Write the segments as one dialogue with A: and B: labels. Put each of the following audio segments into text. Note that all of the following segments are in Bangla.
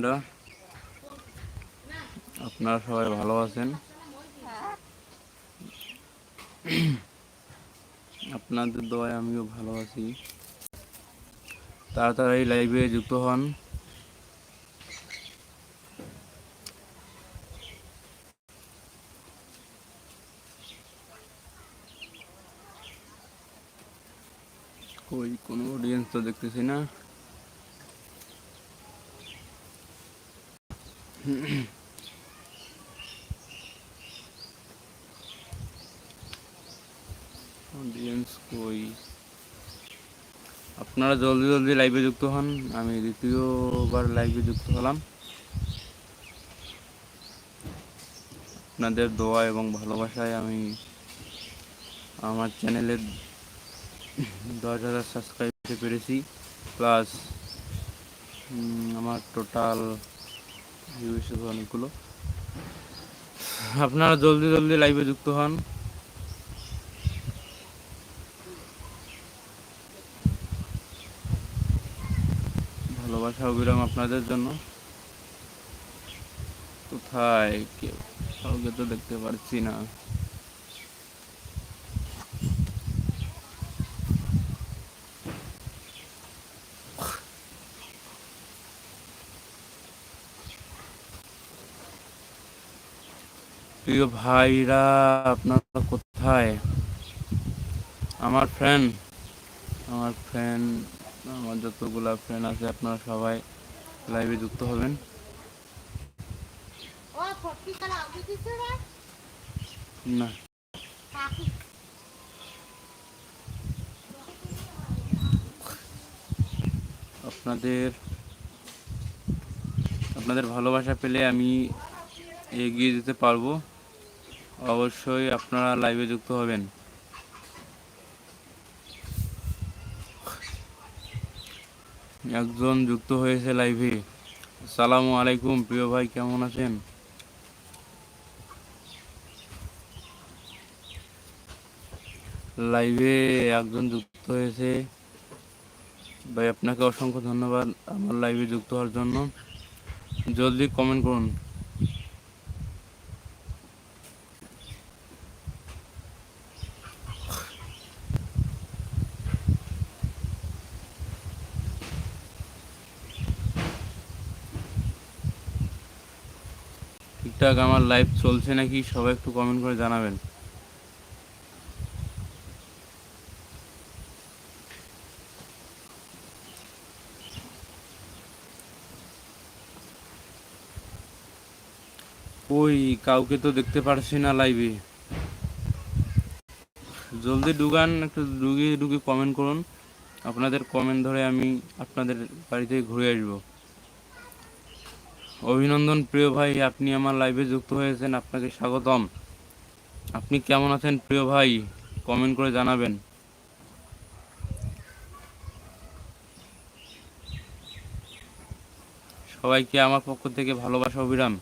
A: বোনেরা আপনারা সবাই ভালো আছেন? আপনাদের দোয়ায় আমিও ভালো আছি। তাড়াতাড়ি লাইভে যুক্ত হন। কোনো অডিয়েন্স তো দেখতেছি না। আপনারা জলদি জলদি লাইভে যুক্ত হন, আমি দ্বিতীয়বার লাইভে যুক্ত হলাম। আপনাদের দোয়া এবং ভালোবাসায় আমি আমার চ্যানেলের দশ হাজার সাবস্ক্রাইব পেরেছি প্লাস আমার টোটাল অনেকগুলো। আপনারা জলদি জলদি লাইভে যুক্ত হন। ভালোবাসা, অবিরাম আপনাদের জন্য। কোথায় কেউ কাউকে তো দেখতে পারছি না। প্রিয় ভাইরা আপনারা কোথায়? আমার ফ্রেন্ড আমার ফ্রেন্ড আমার যতগুলা ফ্রেন্ড আছে আপনারা সবাই লাইভে যুক্ত হবেন। না। আপনাদের আপনাদের ভালোবাসা পেলে আমি এগিয়ে যেতে পারব। অবশ্যই আপনারা লাইভে যুক্ত হবেন। একজন যুক্ত হয়েছে লাইভে সালামু আলাইকুম, প্রিয় ভাই, কেমন আছেন? লাইভে একজন যুক্ত হয়েছে। ভাই, আপনাকে অসংখ্য ধন্যবাদ আমার লাইভে যুক্ত হওয়ার জন্য। জলদি কমেন্ট করুন। ঠিকঠাক আমার লাইভ চলছে নাকি, সবাই একটু কমেন্ট করে জানাবেন। ওই কাউকে তো দেখতে পারছি না লাইভে জলদি ডুগান একটু ডুগিয়ে ঢুকে কমেন্ট করুন। আপনাদের কমেন্ট ধরে আমি আপনাদের বাড়িতে ঘুরে আসব। অভিনন্দন প্রিয় ভাই আপনি আমার লাইভে যুক্ত হয়েছেন আপনাকে স্বাগতম। আপনি কেমন আছেন প্রিয় ভাই? কমেন্ট করে জানাবেন। সবাইকে আমার পক্ষ থেকে ভালোবাসা অবিরাম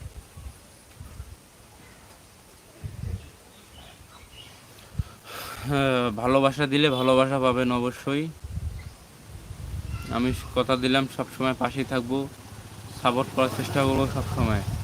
A: হ্যাঁ, ভালোবাসা দিলে ভালোবাসা পাবেন অবশ্যই। আমি কথা দিলাম সব সময় পাশেই থাকব। সাপোর্ট করার চেষ্টা করব সব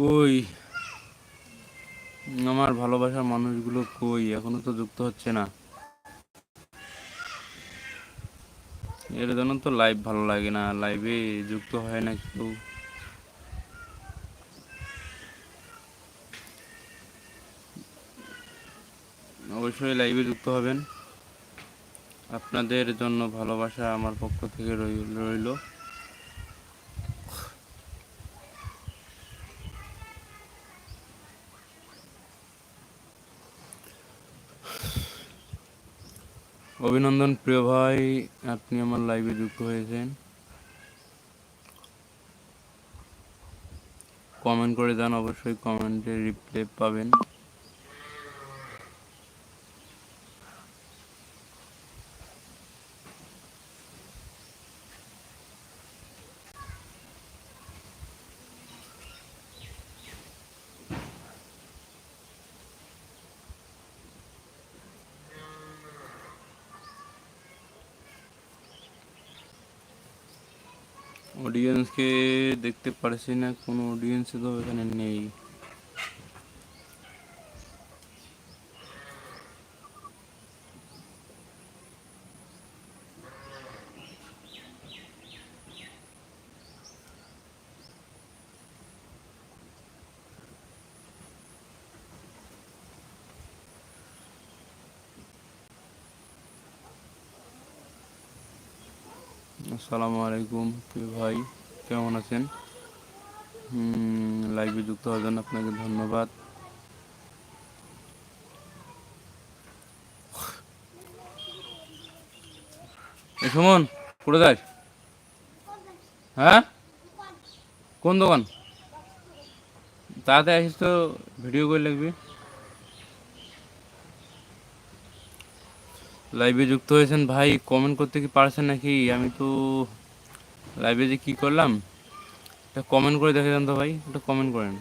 A: কই? আমার ভালোবাসার মানুষগুলো কই? এখনও তো যুক্ত হচ্ছে না। এর জন্য তো লাইভ ভালো লাগে না। লাইভে যুক্ত হয় না কেউ। অবশ্যই লাইভে যুক্ত হবেন। আপনাদের জন্য ভালোবাসা আমার পক্ষ থেকে রইল। অভিনন্দন প্রিয় ভাই, আপনি আমার লাইভে যুক্ত হয়েছেন। কমেন্ট করে যান অবশ্যই কমেন্টে রিপ্লাই পাবেন। অডিয়েন্সকে দেখতে পারছি না কোনো অডিয়েন্স তো এখানে নেই আসসালামু আলাইকুম প্রিয় ভাই, কেমন আছেন? লাইভে যুক্ত হওয়ার জন্য আপনাকে ধন্যবাদ। সুমন কোথা যাস? হ্যাঁ? কোন দোকান? তাড়াতাড়ি আসিস তো ভিডিও করে লিখবি। লাইভে যুক্ত হয়েছেন ভাই কমেন্ট করতে কি পারছেন নাকি? আমি তো লাইভে যে কি করলাম এটা কমেন্ট করে দেখে যান তো ভাই, একটা কমেন্ট করেন।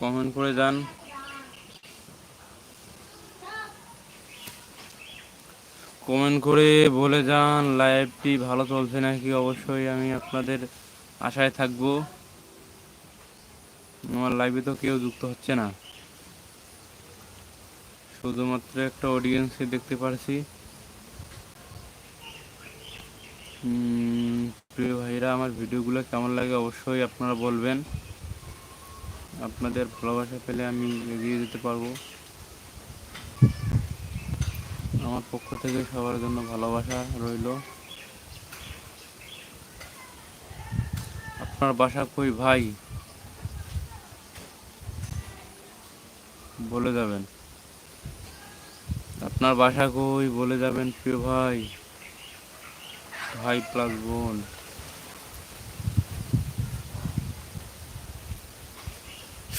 A: কমেন্ট করে যান। কমেন্ট করে বলে যান লাইভটি ভালো চলছে নাকি? অবশ্যই আমি আপনাদের আশায় থাকব। আমার লাইভে তো কেউ যুক্ত হচ্ছে না। শুধুমাত্র একটা অডিয়েন্সকে দেখতে পারছি। প্রিয় ভাইরা, আমার ভিডিওগুলো কেমন লাগে অবশ্যই আপনারা বলবেন। আপনাদের ভালোবাসা পেলে আমি এগিয়ে যেতে পারব। আমার পক্ষ থেকে সবার জন্য ভালোবাসা রইল। আপনার বাসা কই ভাই? বলে যাবেন। আপনার বাসা কই বলে যাবেন প্রিয় ভাই? ভাই প্লাস বোন।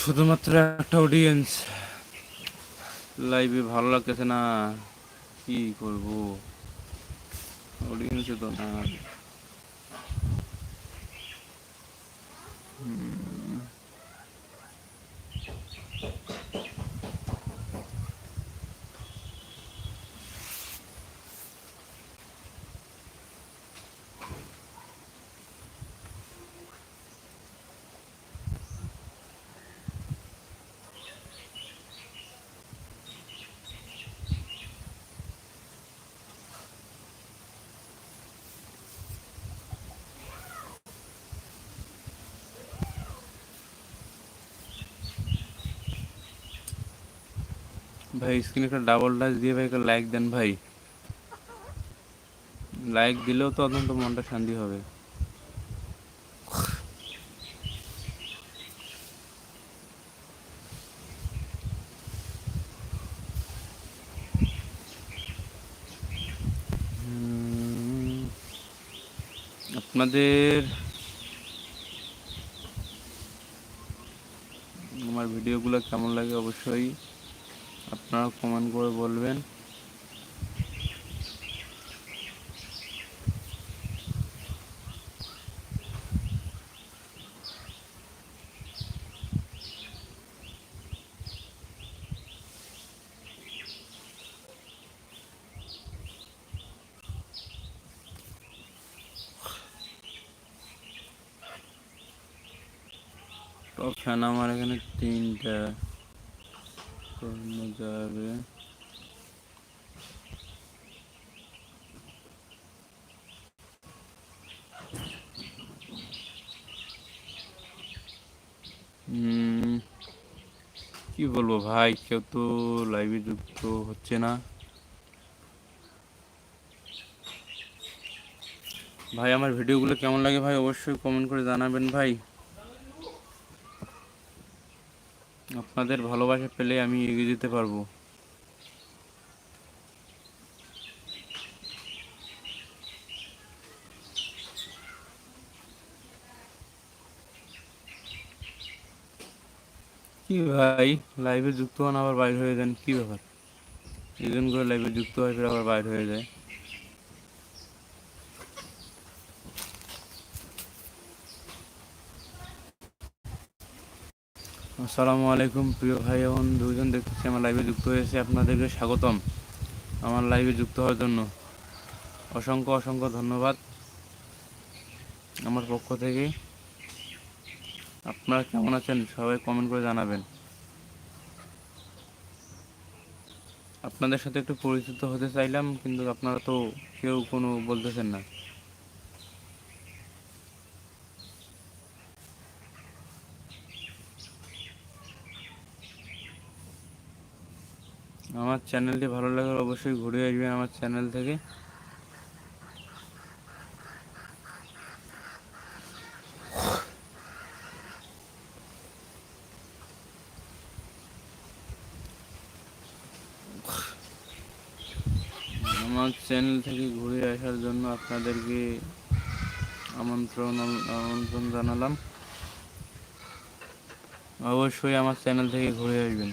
A: শুধুমাত্র একটা অডিয়েন্স লাইভে ভালো লাগতেছে না। কি করব? অডিয়েন্সে তো না। ভাই স্ক্রিনে একটা ডাবল টাচ দিয়ে ভাই, একটা লাইক দেন ভাই। লাইক দিলেও তো অত্যন্ত মনটা শান্তি হবে। আপনাদের আমার ভিডিওগুলো কেমন লাগে অবশ্যই? আপনারা কমেন্ট করে বলবেন। টপ ফ্যান আমার এখানে তিনটা। কি বলব ভাই, কেউ তো লাইভে যুক্ত হচ্ছে না। ভাই, আমার ভিডিওগুলো কেমন লাগে ভাই? অবশ্যই কমেন্ট করে জানাবেন ভাই। আপনাদের ভালোবাসা পেলে আমি এগিয়ে যেতে পারব। কি ভাই লাইভে যুক্ত হন, আবার বাইর হয়ে যান, কি ব্যাপার? এজন করে লাইভে যুক্ত হয় আবার বাইর হয়ে যায়। আসসালামু আলাইকুম, প্রিয় ভাই বোন দুজন দেখতেছি, আমার লাইভে যুক্ত হয়েছে। আপনাদেরকে স্বাগতম আমার লাইভে যুক্ত হওয়ার জন্য। অসংখ্য অসংখ্য ধন্যবাদ আমার পক্ষ থেকে। আপনারা কেমন আছেন? সবাই কমেন্ট করে জানাবেন। আপনাদের সাথে একটু পরিচিত হতে চাইলাম, কিন্তু আপনারা তো কেউ কোনো বলতেছেন না। আমার চ্যানেলটি ভালো লাগলে অবশ্যই ঘুরে আসবেন আমার চ্যানেল থেকে। আমার চ্যানেল থেকে ঘুরে আসার জন্য আপনাদেরকে আমন্ত্রণ আমন্ত্রণ জানালাম। অবশ্যই আমার চ্যানেল থেকে ঘুরে আসবেন।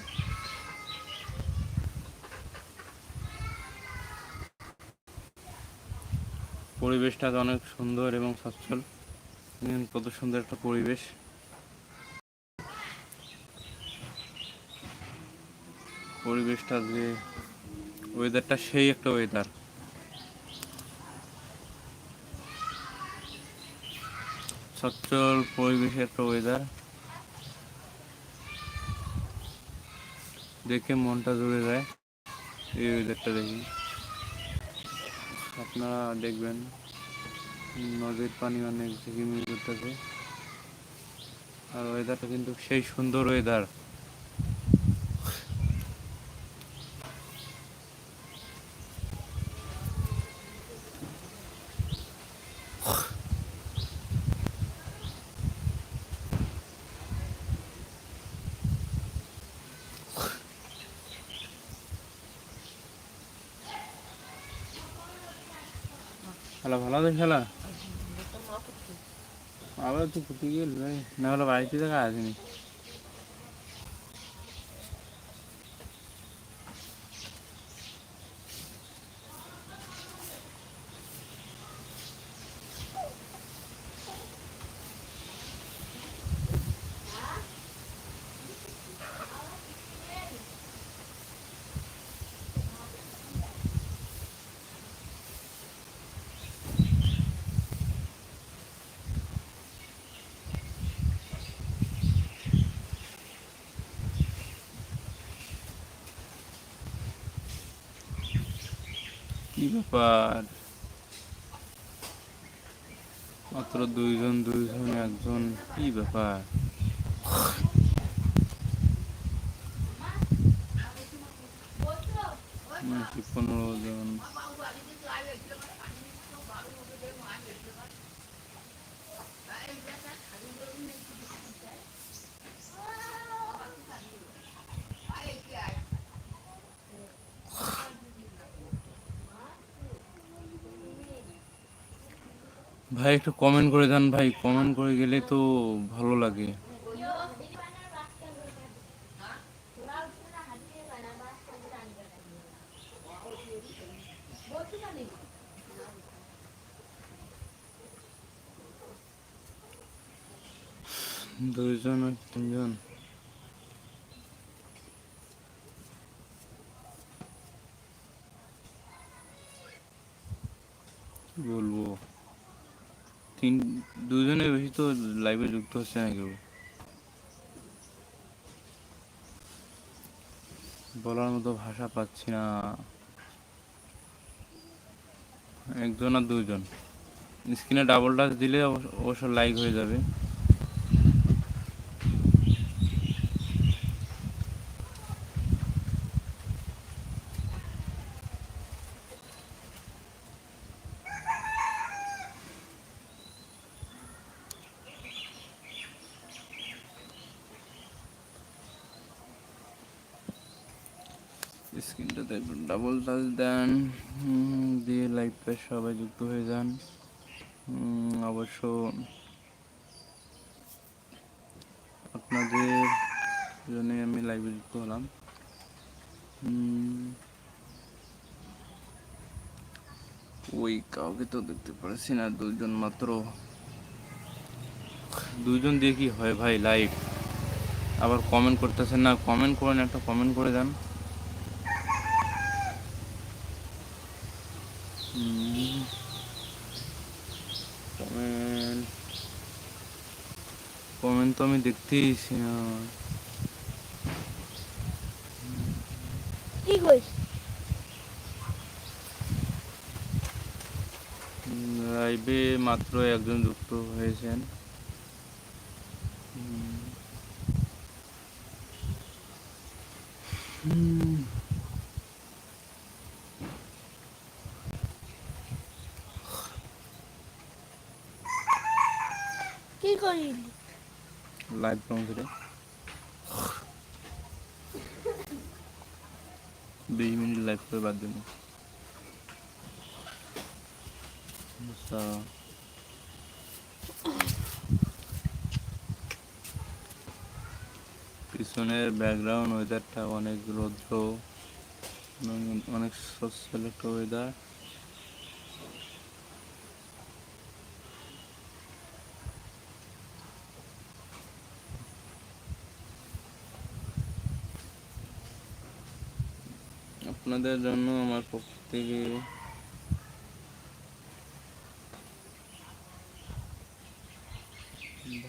A: পরিবেশটা অনেক সুন্দর এবং সচ্ছল কত সুন্দর একটা পরিবেশ। পরিবেশটা যে ওয়েদারটা সেই একটা ওয়েদার সচ্ছল পরিবেশের একটা ওয়েদার দেখে মনটা জুড়ে যায় এই ওয়েদারটা দেখি। আপনারা দেখবেন নদীর পানি অনেক ঝিকিমিকি করতেছে। আর ওয়েদারটা কিন্তু সেই সুন্দর ওয়েদার খেলা ভালো আছে খেলা आवाज त कुठे गेलो नाही नवला बाहेर तिथं ব্যাপার মাত্র দুইজন দুইজন একজন কি ব্যাপার? ভাই, একটু কমেন্ট করে দেন ভাই। কমেন্ট করে গেলে তো ভালো লাগে। দুইজন আর তিনজন। বলব? তিন দুজনের বেশি তো লাইভে যুক্ত হচ্ছে না কেউ। বলার মতো ভাষা পাচ্ছি না। একজন আর দুজন স্ক্রিনে ডাবল টাচ দিলে অবশ্য- লাইক হয়ে যাবে স্ক্রিনটাতে একটু ডাবল দেন দিয়ে লাইভে সবাই যুক্ত হয়ে যান। অবশ্য আপনাদের জন্য আমি লাইভে যুক্ত হলাম। ওই কাউকে তো দেখতে পাচ্ছি না, দুজন মাত্র। দুজন দিয়ে কি হয় ভাই লাইভ আবার কমেন্ট করতেছেন না কমেন্ট করেন, একটা কমেন্ট করে দেন কমেন্ট না
B: কি কইস
A: লাইভে মাত্র একজন যুক্ত হয়েছেন।
B: কি করিলি
A: লাইভ কমপ্লিটে বিশ মিনিট লাইভ করে বাদ দেবো আচ্ছা। পিছনের ব্যাকগ্রাউন্ড ওয়েদারটা অনেক রৌদ্র অনেক সচ্ছল একটা ওয়েদার আপনাদের জন্য আমার পক্ষ থেকে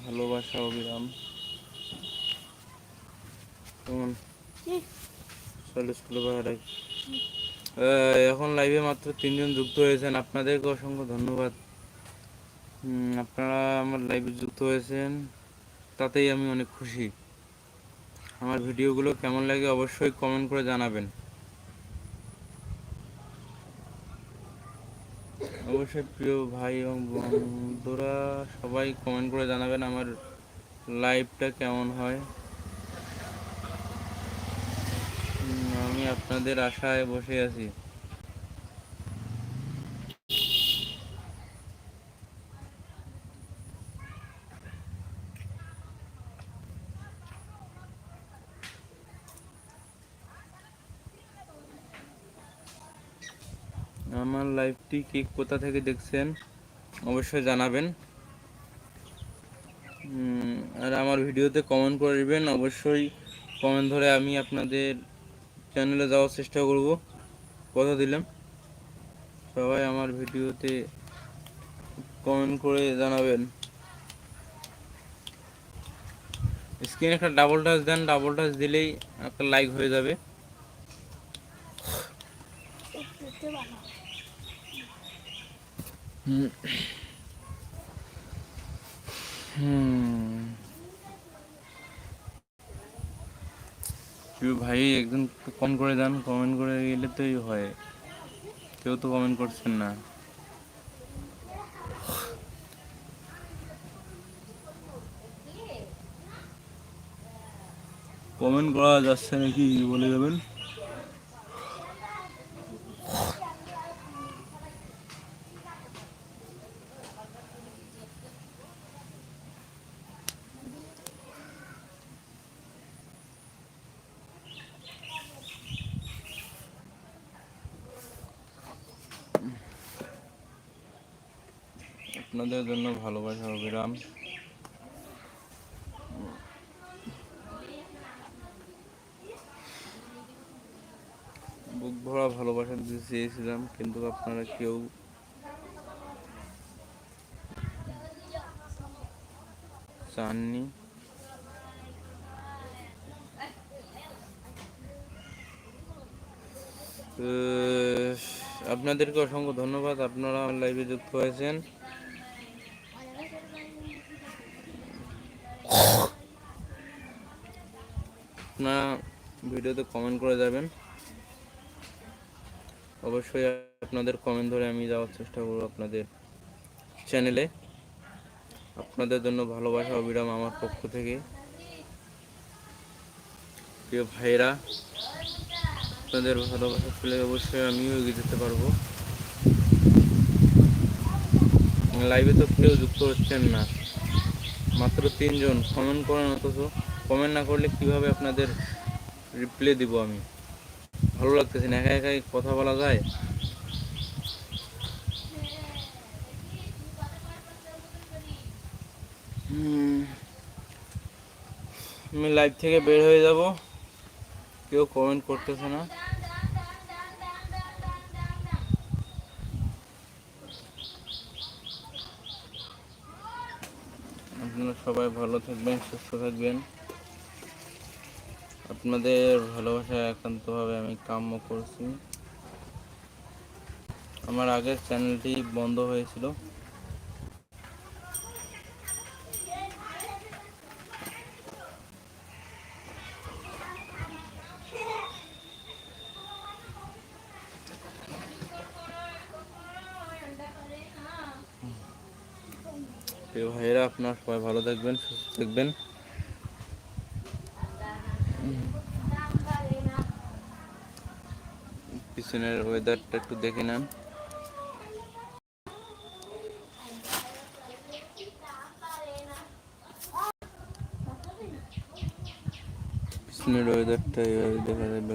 A: ভালোবাসা অবিরাম কেমন চল্লিশ কিলো এখন লাইভে মাত্র তিনজন যুক্ত হয়েছেন। আপনাদেরকে অসংখ্য ধন্যবাদ। আপনারা আমার লাইভে যুক্ত হয়েছেন তাতেই আমি অনেক খুশি। আমার ভিডিওগুলো কেমন লাগে অবশ্যই কমেন্ট করে জানাবেন। অবশ্যই প্রিয় ভাই এবং বন্ধুরা, সবাই কমেন্ট করে জানাবেন আমার লাইভটা কেমন হয়। আমি আপনাদের আশায় বসে আছি। আমার লাইভটি কি কোথা থেকে দেখছেন, অবশ্যই জানাবেন। আর আমার ভিডিওতে কমেন্ট করে দিবেন, অবশ্যই কমেন্ট ধরে আমি আপনাদের চ্যানেলে যাওয়ার চেষ্টা করব। কথা দিলাম। সবাই আমার ভিডিওতে কমেন্ট করে জানাবেন। স্ক্রিনে একটা ডাবল টাচ দেন ডাবল টাচ দিলেই একটা লাইক হয়ে যাবে
B: দেখতে ভালো
A: হুম কেউ ভাই একজন কমেন্ট করে দেন কমেন্ট করে গেলে তোই হয়। কেউ তো কমেন্ট করছেন না। কমেন্ট করা যাচ্ছে নাকি বলে যাবেন? আপনাদের জন্য ভালোবাসা, অবিরাম। বুক ভরা ভালোবাসা দিতে চেয়েছিলাম, কিন্তু আপনারা কেউ চাননি। আপনাদেরকে অসংখ্য ধন্যবাদ, আপনারা আমার লাইভে যুক্ত হয়েছেন। আপনারা ভিডিওতে কমেন্ট করে যাবেন। অবশ্যই আপনাদের কমেন্ট ধরে আমি যাওয়ার চেষ্টা করব আপনাদের চ্যানেলে আপনাদের জন্য ভালোবাসা অবিরাম আমার পক্ষ থেকে। প্রিয় ভাইরা আপনাদের ভালোবাসা পেলে অবশ্যই আমিও এগিয়ে যেতে পারব। লাইভে তো কেউ যুক্ত হচ্ছেন না। মাত্র তিনজন কমেন্ট করেন অথচ। কমেন্ট না করলে কীভাবে আপনাদের রিপ্লাই দিব আমি? ভালো লাগতেছে না, একা একাই কথা বলা যায়? আমি লাইভ থেকে বের হয়ে যাব। কেউ কমেন্ট করতেছে না। আপনারা সবাই ভালো থাকবেন, সুস্থ থাকবেন। আপনাদের ভালোবাসা একান্তভাবে আমি কাম্য করছি। আমার আগের চ্যানেলটি বন্ধ হয়েছিল। ভাইয়েরা, আপনার সবাই ভালো থাকবেন, সুস্থ থাকবেন। পিছনের ওয়েদারটা একটু দেখে নেন। পিছনের ওয়েদারটা এভাবে দেখা যাবে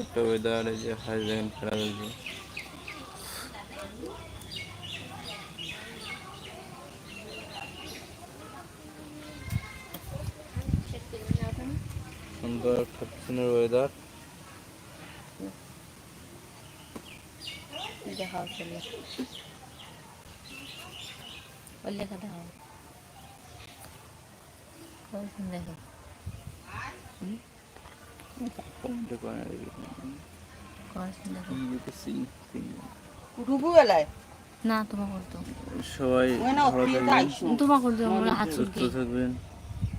A: একটা ওয়েদার যে হাই দেখেন খারাপ হয়েছে সুন্দর পিছনের ওয়েদার
C: দেখাও চলে ওর লেখা দেখাও দেখো কখন দেখো
D: ডুবুবেলায়
C: না তোমার করতো
A: সবাই
C: তোমার করতো হাত
A: থাকবেন